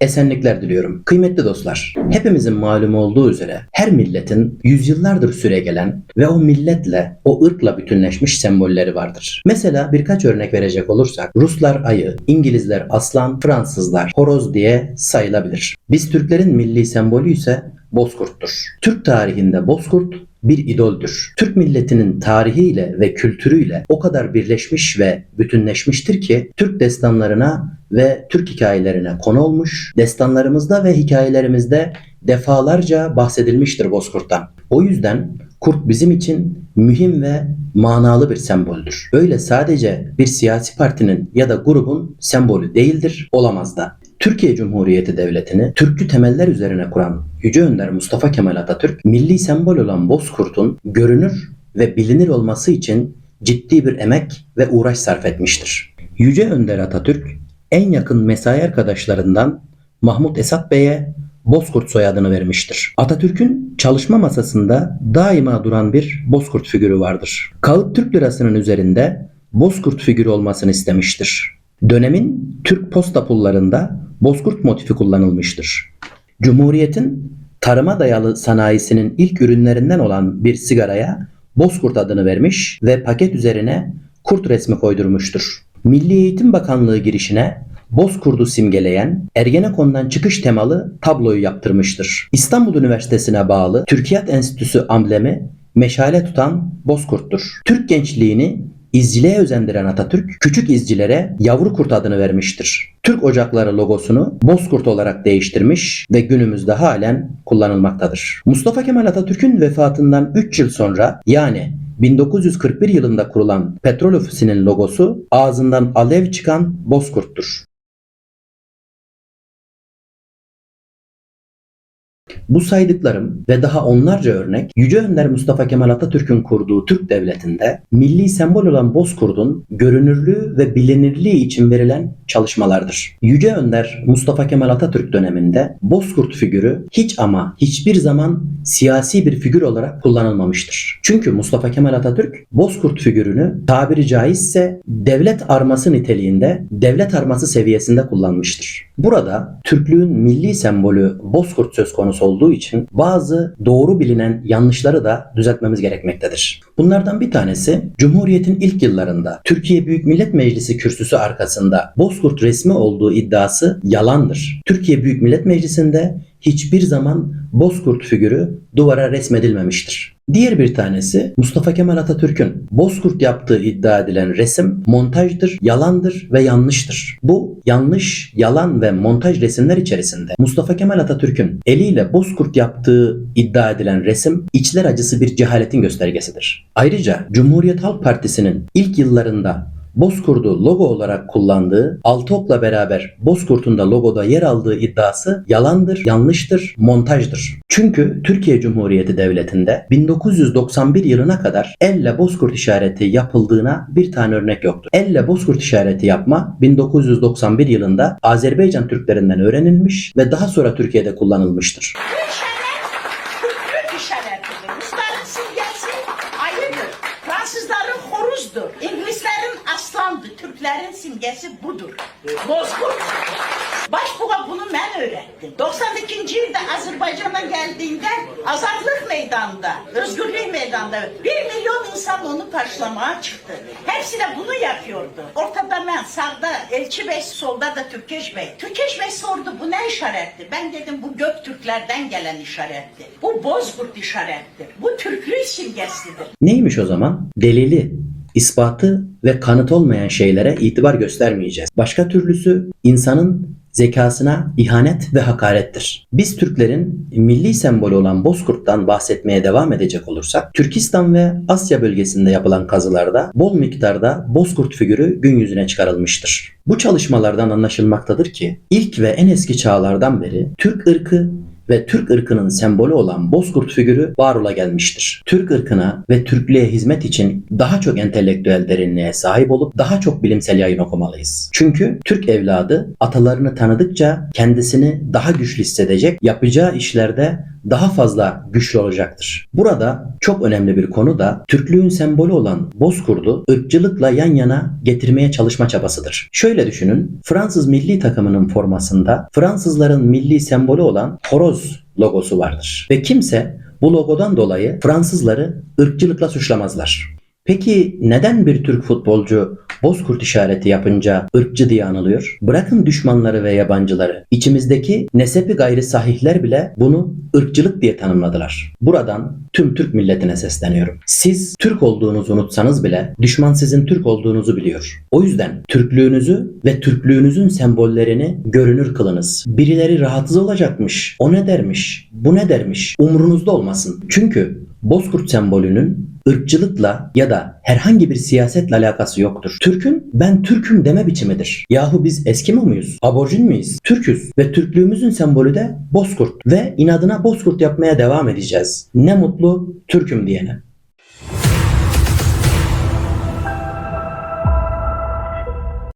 Esenlikler diliyorum. Kıymetli dostlar, hepimizin malum olduğu üzere her milletin yüzyıllardır süregelen ve o milletle, o ırkla bütünleşmiş sembolleri vardır. Mesela birkaç örnek verecek olursak Ruslar ayı, İngilizler aslan, Fransızlar horoz diye sayılabilir. Biz Türklerin milli sembolü ise bozkurttur. Türk tarihinde bozkurt bir idoldür. Türk milletinin tarihiyle ve kültürüyle o kadar birleşmiş ve bütünleşmiştir ki Türk destanlarına ve Türk hikayelerine konu olmuş, destanlarımızda ve hikayelerimizde defalarca bahsedilmiştir Bozkurt'tan. O yüzden kurt bizim için mühim ve manalı bir semboldür. Öyle sadece bir siyasi partinin ya da grubun sembolü değildir, olamaz da. Türkiye Cumhuriyeti Devleti'ni Türkçü temeller üzerine kuran Yüce Önder Mustafa Kemal Atatürk, milli sembol olan Bozkurt'un görünür ve bilinir olması için ciddi bir emek ve uğraş sarf etmiştir. Yüce Önder Atatürk, en yakın mesai arkadaşlarından Mahmut Esat Bey'e Bozkurt soyadını vermiştir. Atatürk'ün çalışma masasında daima duran bir Bozkurt figürü vardır. Kağıt Türk lirasının üzerinde Bozkurt figürü olmasını istemiştir. Dönemin Türk posta pullarında Bozkurt motifi kullanılmıştır. Cumhuriyetin tarıma dayalı sanayisinin ilk ürünlerinden olan bir sigaraya Bozkurt adını vermiş ve paket üzerine kurt resmi koydurmuştur. Milli Eğitim Bakanlığı girişine Bozkurt'u simgeleyen Ergenekon'dan çıkış temalı tabloyu yaptırmıştır. İstanbul Üniversitesi'ne bağlı Türkiyat Enstitüsü amblemi meşale tutan Bozkurt'tur. Türk gençliğini İzciliğe özendiren Atatürk, küçük izcilere yavru kurt adını vermiştir. Türk Ocakları logosunu Bozkurt olarak değiştirmiş ve günümüzde halen kullanılmaktadır. Mustafa Kemal Atatürk'ün vefatından 3 yıl sonra yani 1941 yılında kurulan petrol ofisinin logosu ağzından alev çıkan Bozkurt'tur. Bu saydıklarım ve daha onlarca örnek Yüce Önder Mustafa Kemal Atatürk'ün kurduğu Türk Devleti'nde milli sembol olan Bozkurt'un görünürlüğü ve bilinirliği için verilen çalışmalardır. Yüce Önder Mustafa Kemal Atatürk döneminde Bozkurt figürü hiç ama hiçbir zaman siyasi bir figür olarak kullanılmamıştır. Çünkü Mustafa Kemal Atatürk Bozkurt figürünü tabiri caizse devlet arması niteliğinde devlet arması seviyesinde kullanmıştır. Burada Türklüğün milli sembolü Bozkurt söz konusu olduğu için bazı doğru bilinen yanlışları da düzeltmemiz gerekmektedir. Bunlardan bir tanesi Cumhuriyet'in ilk yıllarında Türkiye Büyük Millet Meclisi kürsüsü arkasında Bozkurt resmi olduğu iddiası yalandır. Türkiye Büyük Millet Meclisi'nde hiçbir zaman Bozkurt figürü duvara resmedilmemiştir. Diğer bir tanesi Mustafa Kemal Atatürk'ün Bozkurt yaptığı iddia edilen resim montajdır, yalandır ve yanlıştır. Bu yanlış, yalan ve montaj resimler içerisinde Mustafa Kemal Atatürk'ün eliyle Bozkurt yaptığı iddia edilen resim içler acısı bir cehaletin göstergesidir. Ayrıca Cumhuriyet Halk Partisi'nin ilk yıllarında Bozkurt'u logo olarak kullandığı, altı okla beraber Bozkurt'un da logoda yer aldığı iddiası yalandır, yanlıştır, montajdır. Çünkü Türkiye Cumhuriyeti Devleti'nde 1991 yılına kadar elle Bozkurt işareti yapıldığına bir tane örnek yoktur. Elle Bozkurt işareti yapma 1991 yılında Azerbaycan Türklerinden öğrenilmiş ve daha sonra Türkiye'de kullanılmıştır. Türklerin simgesi budur. Bozkurt. Başbuğa bunu ben öğrettim. 92. yılda Azerbaycan'a geldiğinde Azadlık Meydanı'nda, Özgürlük Meydanı'nda bir milyon insan onu karşılamaya çıktı. Hepsi de bunu yapıyordu. Ortada ben, sağda Elçi Bey, solda da Türkeş Bey. Türkeş Bey sordu bu ne işaretti? Ben dedim bu Göktürklerden gelen işaretti. Bu Bozkurt işarettir. Bu Türklük simgesidir. Neymiş o zaman? Delili, ispatı ve kanıt olmayan şeylere itibar göstermeyeceğiz. Başka türlüsü insanın zekasına ihanet ve hakarettir. Biz Türklerin milli sembolü olan Bozkurt'tan bahsetmeye devam edecek olursak, Türkistan ve Asya bölgesinde yapılan kazılarda bol miktarda Bozkurt figürü gün yüzüne çıkarılmıştır. Bu çalışmalardan anlaşılmaktadır ki ilk ve en eski çağlardan beri Türk ırkı ve Türk ırkının sembolü olan Bozkurt figürü var ola gelmiştir. Türk ırkına ve Türklüğe hizmet için daha çok entelektüel derinliğe sahip olup daha çok bilimsel yayın okumalıyız. Çünkü Türk evladı atalarını tanıdıkça kendisini daha güçlü hissedecek, yapacağı işlerde daha fazla güçlü olacaktır. Burada çok önemli bir konu da Türklüğün sembolü olan bozkurdu ırkçılıkla yan yana getirmeye çalışma çabasıdır. Şöyle düşünün, Fransız milli takımının formasında Fransızların milli sembolü olan horoz logosu vardır. Ve kimse bu logodan dolayı Fransızları ırkçılıkla suçlamazlar. Peki neden bir Türk futbolcu bozkurt işareti yapınca ırkçı diye anılıyor? Bırakın düşmanları ve yabancıları. İçimizdeki nesepi gayri sahihler bile bunu ırkçılık diye tanımladılar. Buradan tüm Türk milletine sesleniyorum. Siz Türk olduğunuzu unutsanız bile düşman sizin Türk olduğunuzu biliyor. O yüzden Türklüğünüzü ve Türklüğünüzün sembollerini görünür kılınız. Birileri rahatsız olacakmış. O ne dermiş? Bu ne dermiş? Umrunuzda olmasın. Çünkü Bozkurt sembolünün ırkçılıkla ya da herhangi bir siyasetle alakası yoktur. Türk'ün ben Türk'üm deme biçimidir. Yahu biz Eskimo muyuz? Aborjin miyiz? Türk'üz ve Türklüğümüzün sembolü de Bozkurt ve inadına Bozkurt yapmaya devam edeceğiz. Ne mutlu Türk'üm diyene.